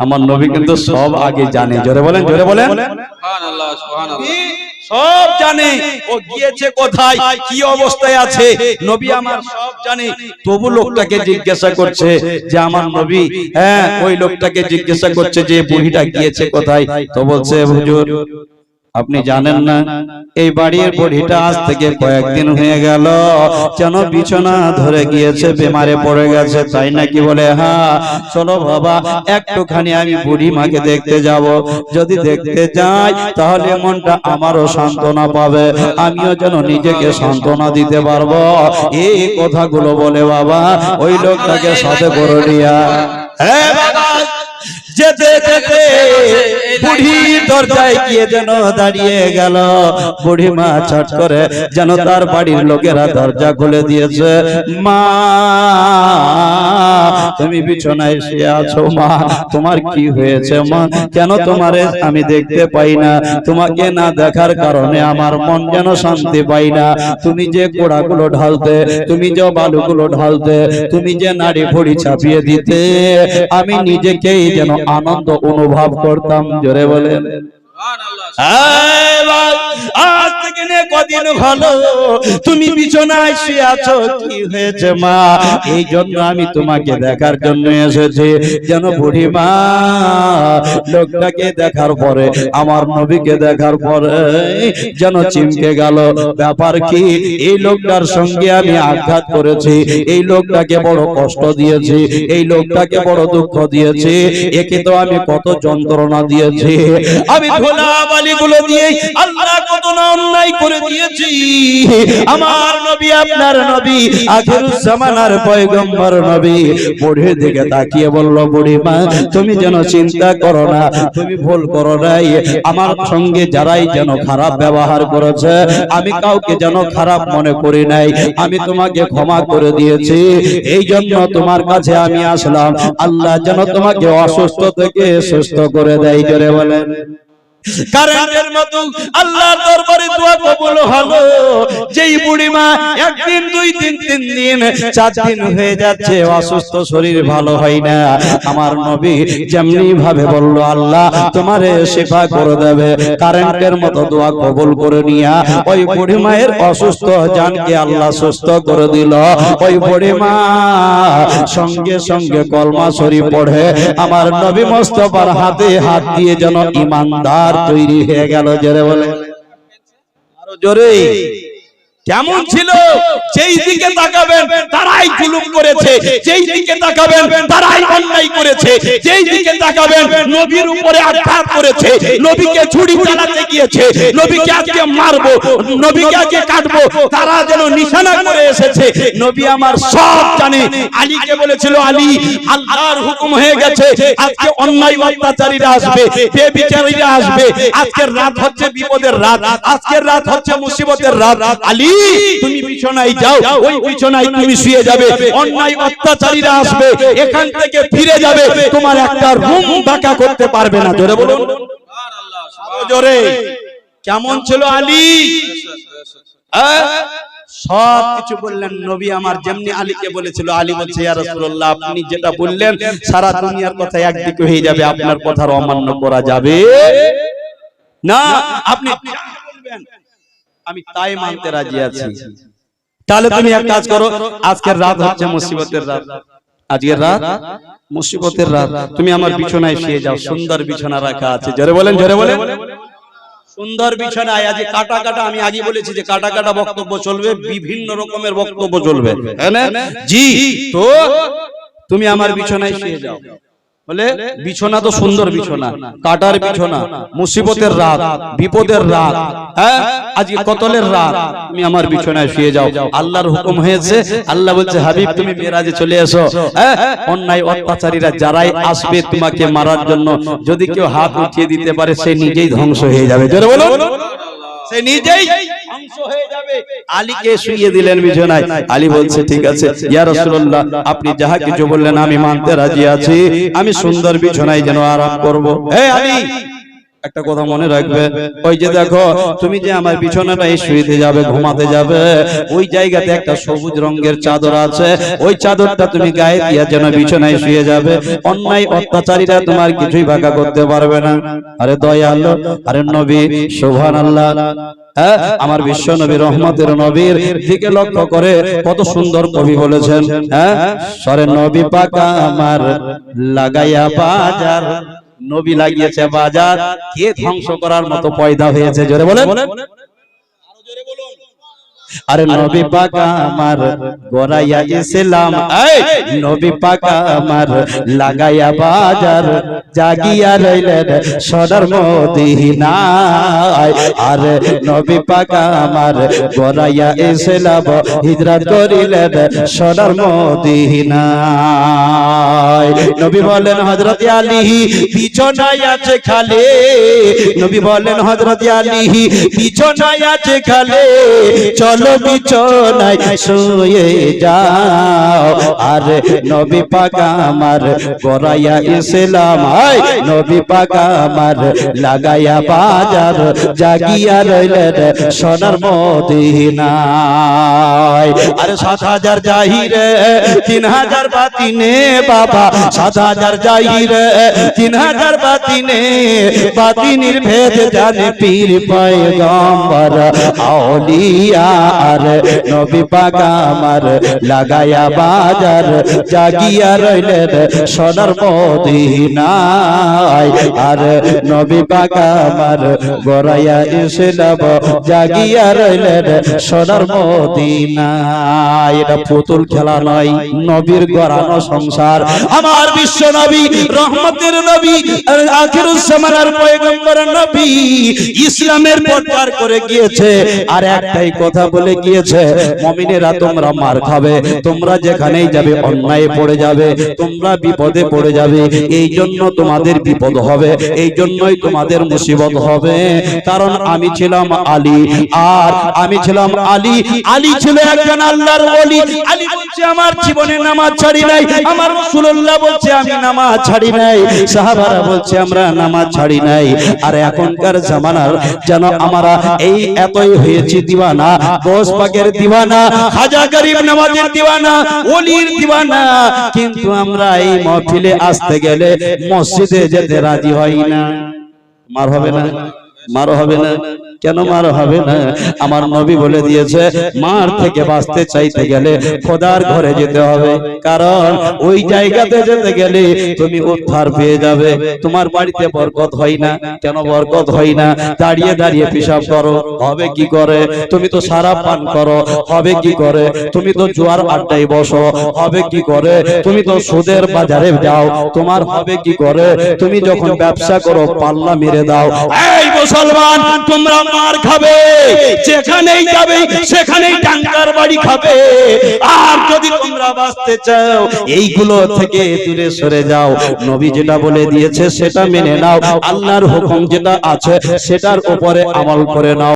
আমার নবী কিন্তু সব আগে জানে। জোরে বলেন জোরে বলেন। সুবহানাল্লাহ সুবহানাল্লাহ। সব জানে। ও গিয়েছে কোথায়? কি অবস্থায় আছে? নবী আমার সব জানে। তবু লোকটাকে জিজ্ঞাসা করছে যে আমার নবী? হ্যাঁ ওই লোকটাকে জিজ্ঞাসা করছে যে বুড়িটা গিয়েছে কোথায়? তো বলছে হুজুর আপনি জানেন না এই বাড়ির বুড়িটা আজ থেকে কয়েকদিন হয়ে গেল। যেন বিছানা ধরে গিয়েছে বেমারে পড়ে গেছে তাই নাকি বলে হ্যাঁ চলো বাবা একটুখানি আমি বুড়ি মাকে দেখতে যাব। যদি দেখতে যাই তাহলে মনটা আমারও সান্ত্বনা পাবে। আমিও যেন নিজেকে সান্ত্বনা দিতে পারব। এই কথাগুলো বলে বাবা ওই লোকটাকে সাথে করে নিয়া হ্যাঁ বাবা যেতে যেতে বুড়ি দরজায় গিয়ে যেন দাঁড়িয়ে গেল। বুড়ি মা ছট করে যেন তার বাড়ির লোকেরা দরজা খুলে দিয়েছে। মা তুমি বিছানায় শুয়ে আছো মা। তোমার কি হয়েছে মা? কেন তোমারে আমি দেখতে পাই না? তোমাকে না দেখার কারণে আমার মন যেন শান্তি পাই না। তুমি যে কোড়াগুলো ঢালতে তুমি যে বালুগুলো ঢালতে তুমি যে নাড়ি ভড়ি ছাপিয়ে দিতে আমি নিজেকেই যেন আনন্দ অনুভব করতাম জোরে বলেন সুবহানাল্লাহ এই ভাই, আজ থেকে নে কদিন হলো? তুমি বিছানায় শুয়ে আছো কি হয়েছে মা? এই জন্য আমি তোমাকে দেখার জন্য এসেছি। যেন বুড়ি মা লোকটাকে দেখার পরে আমার নবীকে দেখার পরে যেন চিমকে গেল। ব্যাপার কি? এই লোকটার সঙ্গে আমি আঘাত করেছি। এই লোকটাকে বড় কষ্ট দিয়েছি। এই লোকটাকে বড় দুঃখ দিয়েছি। একে তো আমি কত যন্ত্রণা দিয়েছি। আমি বালিগুলো দিয়ে আল্লাহ কত না অন্যায় করে দিয়েছি। আমার নবী, আপনার নবী জামানার পয়গম্বর নবী দিকে তাকিয়ে বলল তুমি যেন চিন্তা করো না, তুমি ভুল করো নাই। আমার সঙ্গে যারাই যেন খারাপ ব্যবহার করেছে, আমি কাউকে যেন খারাপ মনে করি নাই। আমি তোমাকে ক্ষমা করে দিয়েছি। এই জন্য তোমার কাছে আমি আসলাম। আল্লাহ যেন তোমাকে অসুস্থ থেকে সুস্থ করে দেয়, জোরে বলেন। কারেন্টের মতো আল্লাহর দরবারে দোয়া কবুল হলো? যেই বুড়ি মা একদিন, দুই দিন, তিন দিন, চার দিন হয়ে যাচ্ছে, অসুস্থ শরীর ভালো হয় না। আমার নবী যেমনি ভাবে বলল, আল্লাহ, তোমারে সেবা করে দেবে, কারেন্টের মতো দোয়া কবুল করে নিয়া। ওই বুড়ি মায়ের অসুস্থ জানকে আল্লাহ সুস্থ করে দিল। ওই বুড়ি মা সঙ্গে সঙ্গে কলমা শরীফ পড়ে। আমার নবী মোস্তফার হাতে হাত দিয়ে যেন ইমানদার তৈরি হয়ে গেল, জোরে বলে। জোরে কেমন ছিল যেই দিকে তাকাবেন তারাই জুলুম করেছে। যেই দিকে তাকাবেন তারাই অন্যায় করেছে। যেই দিকে তাকাবেন নবীর উপরে আঘাত করেছে। নবীকে ছুরি চালাতে গিয়েছে। নবীকে আজকে মারবো। নবীকে আজকে কাটবো। তারা যেন নিশানা করে এসেছে। নবী আমার সব জানে। আলীকে বলেছিল আলী আল্লাহর হুকুম হয়ে গেছে। আজকে অন্যায় অত্যাচারীরা আসবে। বেবিচারীরা আসবে। আজকের রাত হচ্ছে বিপদের রাত আজকের রাত হচ্ছে মুসিবতের রাত আলী তুমি বিছানায় যাও ওই বিছানায় তুমি শুয়ে যাবে অন্যায় অত্যাচারীরা আসবে এখান থেকে ফিরে যাবে তোমার একটা রুম বাঁকা করতে পারবে না জোরে বলুন জোরে কেমন ছিল আলী সব কিছু বললেন নবী আমার যেমনি আলীকে বলেছিল আলী বলছে ইয়া রাসূলুল্লাহ আপনি যেটা বললেন সারা দুনিয়ার কথা একদিকে হয়ে যাবে আপনার কথার অমান্য করা যাবে না আপনি বলবেন আমি তাই মানতে রাজি আছি। তাহলে তুমি এক কাজ করো আজকের রাত হচ্ছে মুসিবতের রাত। আজকের রাত মুসিবতের রাত। তুমি আমার বিছানায় শুয়ে যাও সুন্দর বিছানা রাখা আছে। জোরে বলেন জোরে বলেন। সুন্দর বিছানায় আজ কাটা কাটা আমি আগে বলেছি যে কাটা কাটা বক্তব্য চলবে বিভিন্ন রকমের বক্তব্য চলবে। হ্যাঁ না? জি তো তুমি আমার বিছানায় শুয়ে যাও। বলে বিছানা তো সুন্দর বিছানা কাটার বিছানা মুসিবতের রাত বিপদের রাত হ্যাঁ? আজকে কতলের রাত? তুমি আমার বিছানায় শুয়ে যাও। আল্লাহর হুকুম হয়েছে আল্লাহ বলছে হাবিব তুমি মেরাজে চলে এসো। হ্যাঁ? অন্যায় অত্যাচারীরা যারাই আসবে তোমাকে মারার জন্য যদি কেউ হাত উঠিয়ে দিতে পারে সে নিজেই ধ্বংস হয়ে যাবে। জোরে বলো সে নিজেই ধ্বংস হয়ে যাবে। আলীকে শুয়ে দিলেন বিছানায়। আলী বলছে ঠিক আছে ইয়া রাসূলুল্লাহ আপনি যাহা কিছু বললেন আমি মানতে রাজি আছি। আমি সুন্দর বিছানায় যেন আরাম করব। হে আলী! একটা কথা মনে রাখবে। ওই যে দেখো তুমি যে আমার বিছানাটায় শুইতে যাবে ঘুমাতে যাবে ওই জায়গাতে একটা সবুজ রঙের চাদর আছে ওই চাদরটা তুমি গায়ে দিয়া যেন বিছানায় শুয়ে যাবে। অন্যায় অত্যাচারীরা তোমার কিছুই ভাগা করতে পারবে না। আরে দয়াল আরে নবী শোভান আল্লাহ হ্যাঁ আমার বিশ্ব নবী রহমতের নবীর দিকে লক্ষ্য করে কত সুন্দর কবি বলেছেন হ্যাঁ? সরে নবী পাকা আমার লাগাইয়া বাজার নবী লাগিয়েছে বাজার কে ধ্বংস করার মতো পয়দা হয়েছে? জোরে বলেন। আরে নবী পাকা আমার গড়াইয়া ইসলাম। এই! নবী পাকা আমার লাগাইয়া বাজার জাগিয়া রইলেন সদর মদিনায়। আরে নবী পাকা আমার গড়াইয়া ইসলাম। হিজরত করিলেন সদর মদিনায়। নবী বলেন হযরত আলী বিছানায় আছে খালে। নবী বলেন হযরত আলী বিছানায় আছে খালে। চলো বিছানায় শুয়ে যাও। আর নবী পাকা আমার গড়াইয়া ইসলাম আয় নবী পাকা আমার লাগাইয়া বাজার জাগিয়া রইলেন সোনার মদিনায়। আরে সাত হাজার জাহিরে, তিন হাজার বাতিনে বাবা, সাত হাজার জাহিরে, তিন হাজার বাতিনে বাতিনির ভেদ জানে পীর পয়গম্বর, আউলিয়া আর নবী পাকা আমার লাগায়া বাজার, জাগিয়া রইলেন সোনার মদিনায়। আর নবী পাকা আমার গড়াইয়া ইসলাম জাগিয়া রইলেন সোনার মদিনায়। এটা পুতুল খেলা নয়, নবীর গড়ানো সংসার। আমার বিশ্ব নবী, রহমতের নবী আখিরুস জামানার পয়গম্বর নবী, ইসলামের প্রচার করে গিয়েছে। আর একটাই কথা বলে গিয়েছে, মমিনেরা তোমরা মার খাবে, তোমরা যেখানেই যাবে অন্যায় পড়ে যাবে, তোমরা বিপদে পড়ে যাবে, এই জন্য তোমাদের বিপদ হবে, এই জন্যই তোমাদের মুসিবত হবে। কারণ আমি ছিলাম আলী, আর আমি ছিলাম আলী আলী ছিল একজন আল্লাহর ওলি, আলী বলছে, আমার জীবনে নামাজ ছাড়ি নাই। আমার রাসূলুল্লাহ বলছে, আমি নামাজ ছাড়ি নাই। সাহাবারা বলছে, আমরা নামাজ ছাড়ি নাই। আর এখনকার জামানার যেন আমরা এই এতই হয়েছি দিওয়ানা দোষ পাকের দিওয়ানা, খাজা গরিব নামাজের দিওয়ানা, ওলির দিওয়ানা, কিন্তু আমরা এই মহফিলে আসতে গেলে মসজিদে যেতে রাজি হই না। মার হবে না, মার হবে না। কেন মার হবে না? আমার নবী বলে দিয়েছে, মার থেকে বাঁচতে চাইতে গেলে খোদার ঘরে যেতে হবে। কারণ ওই জায়গাতে যেতে গেলে তুমি উদ্ধার পেয়ে যাবে। তোমার বাড়িতে বরকত হয় না। কেন বরকত হয় না? দাঁড়িয়ে দাঁড়িয়ে পেশাব করো। হবে কি করে? তুমি তো সারা পান করো। হবে কি করে? তুমি তো জোয়ার আড্ডায় বসো। হবে কি করে? তুমি তো সুদের বাজারে যাও। তোমার হবে কি করে? তুমি যখন ব্যবসা করো, পাল্লা মেরে দাও। এই মুসলমান, তোমরা মার খাবে, যেখানেই যাবে, সেখানেই টাঙ্গার বাড়ি খাবে। আর যদি তোমরা বাঁচতে চাও, এইগুলো থেকে দূরে সরে যাও। নবী যেটা বলে দিয়েছে, সেটা মেনে নাও। আল্লাহর হুকুম যেটা আছে, সেটার উপরে আমল করে নাও।